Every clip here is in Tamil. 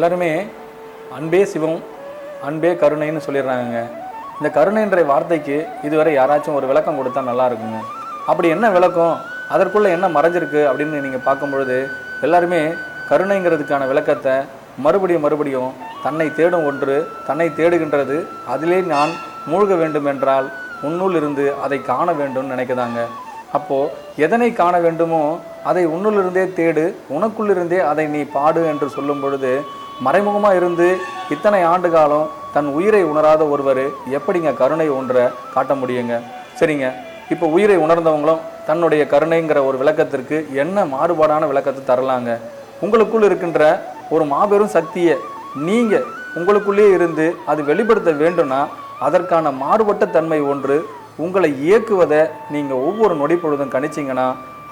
எல்லாருமே அன்பே சிவம் அன்பே கருணைன்னு சொல்லிடுறாங்க இந்த கருணைன்ற வார்த்தைக்கு இதுவரை யாராச்சும் ஒரு விளக்கம் கொடுத்தா நல்லா இருக்குங்க. அப்படி என்ன விளக்கம்? அதற்குள்ளே என்ன மறைஞ்சிருக்கு அப்படின்னு நீங்கள் பார்க்கும்பொழுது எல்லாருமே கருணைங்கிறதுக்கான விளக்கத்தை மறுபடியும் மறுபடியும் தன்னை தேடும் ஒன்று தன்னை தேடுகின்றது அதிலே நான் மூழ்க வேண்டும் என்றால் உன்னுள் இருந்து அதை காண வேண்டும் நினைக்கிறாங்க அப்போது எதனை காண வேண்டுமோ அதை உன்னுள்ளிருந்தே தேடு உனக்குள்ளிருந்தே அதை நீ பாடு என்று சொல்லும் பொழுது மறைமுகமாக இருந்து இத்தனை ஆண்டு காலம் தன் உயிரை உணராத ஒருவர் எப்படிங்க கருணை ஒன்றை காட்ட முடியுங்க? சரிங்க. இப்போ உயிரை உணர்ந்தவங்களும் தன்னுடைய கருணைங்கிற ஒரு விளக்கத்திற்கு என்ன மாறுபாடான விளக்கத்தை தரலாங்க? உங்களுக்குள் இருக்கின்ற ஒரு மாபெரும் சக்தியை நீங்கள் உங்களுக்குள்ளே இருந்து அது வெளிப்படுத்த வேண்டும்னா அதற்கான மாறுபட்ட தன்மை ஒன்று உங்களை இயக்குவதை நீங்கள் ஒவ்வொரு நொடி பொழுதும் கணிச்சிங்கன்னா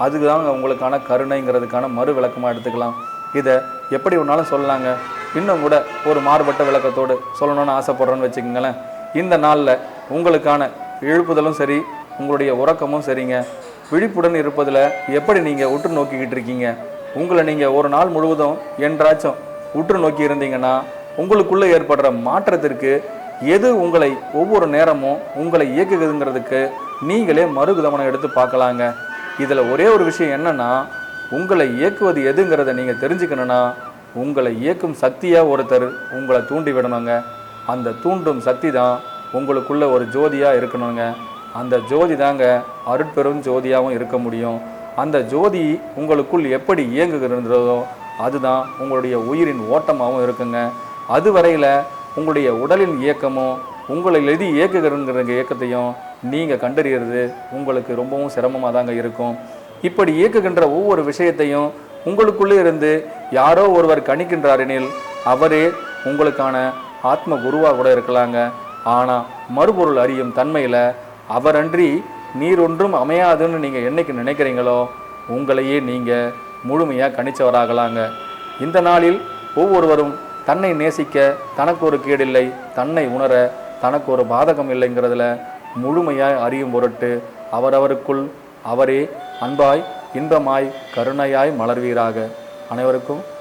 அதுதாங்க உங்களுக்கான கருணைங்கிறதுக்கான மறு விளக்கமாக எடுத்துக்கலாம். இதை எப்படி வேணாலும் சொல்லலாங்க. இன்னும் கூட ஒரு மாறுபட்ட விளக்கத்தோடு சொல்லணும்னு ஆசைப்படுறேன்னு வச்சுக்கோங்களேன். இந்த நாளில் உங்களுக்கான எழுப்புதலும் சரி உங்களுடைய உறக்கமும் சரிங்க. விழிப்புடன் இருப்பதில் எப்படி நீங்கள் உற்று நோக்கிக்கிட்டு இருக்கீங்க? உங்களை நீங்கள் ஒரு நாள் முழுவதும் என்றாச்சும் உற்று நோக்கி இருந்தீங்கன்னா உங்களுக்குள்ளே ஏற்படுற மாற்றத்திற்கு எது உங்களை ஒவ்வொரு நேரமும் உங்களை இயக்குகிறதுங்கிறதுக்கு நீங்களே மறுகவனம் எடுத்து பார்க்கலாங்க. இதில் ஒரே ஒரு விஷயம் என்னன்னா உங்களை இயக்குவது எதுங்கிறத நீங்கள் தெரிஞ்சுக்கணுன்னா உங்களை இயக்கும் சக்தியாக ஒருத்தர் உங்களை தூண்டி விடணுங்க. அந்த தூண்டும் சக்தி தான் உங்களுக்குள்ள ஒரு ஜோதியாக இருக்கணுங்க. அந்த ஜோதி தாங்க அருட்பெரும் ஜோதியாகவும் இருக்க முடியும். அந்த ஜோதி உங்களுக்குள் எப்படி இயங்குகிறதோ அதுதான் உங்களுடைய உயிரின் ஓட்டமாகவும் இருக்குங்க. அதுவரையில் உங்களுடைய உடலின் இயக்கமும் உங்களை எது இயக்குகிறங்கிற இயக்கத்தையும் நீங்கள் கண்டறியறது உங்களுக்கு ரொம்பவும் சிரமமாக தாங்க இருக்கும். இப்படி இயக்குகின்ற ஒவ்வொரு விஷயத்தையும் உங்களுக்குள்ளே இருந்து யாரோ ஒருவர் கணிக்கின்றாரெனில் அவரே உங்களுக்கான ஆத்ம குருவாக கூட இருக்கலாங்க. ஆனால் மறுபொருள் அறியும் தன்மையில் அவரன்றி நீர் ஒன்றும் அமையாதுன்னு நீங்கள் என்னைக்கு நினைக்கிறீங்களோ உங்களையே நீங்கள் முழுமையாக கணிச்சவராகலாங்க. இந்த நாளில் ஒவ்வொருவரும் தன்னை நேசிக்க தனக்கு ஒரு கேடில்லை தன்னை உணர தனக்கு ஒரு பாதகம் இல்லைங்கிறதுல முழுமையாக அறியும் பொருட்டு அவரவருக்குள் அவரே அன்பாய் இன்பமாய் கருணையாய் மலர்வீராக. அனைவருக்கும்